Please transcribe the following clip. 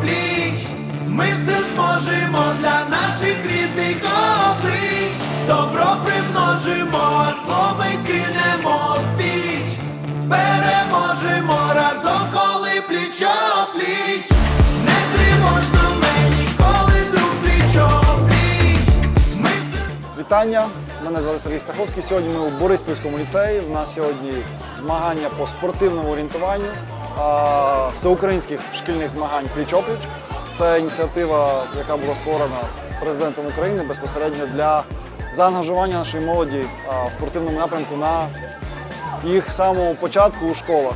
пліч, ми все зможемо для наших рідних облич, добро примножимо, зло ми кинемо в піч, переможемо разом, коли пліч не тривожно ми ніколи пліч Вітання, мене звати Сергій Стаховський. Сьогодні ми у Бориспільському ліцеї. У нас сьогодні змагання по спортивному орієнтуванню всеукраїнських шкільних змагань пліч-опліч. Це ініціатива, яка була створена президентом України безпосередньо для заангажування нашої молоді в спортивному напрямку на їх самому початку у школах.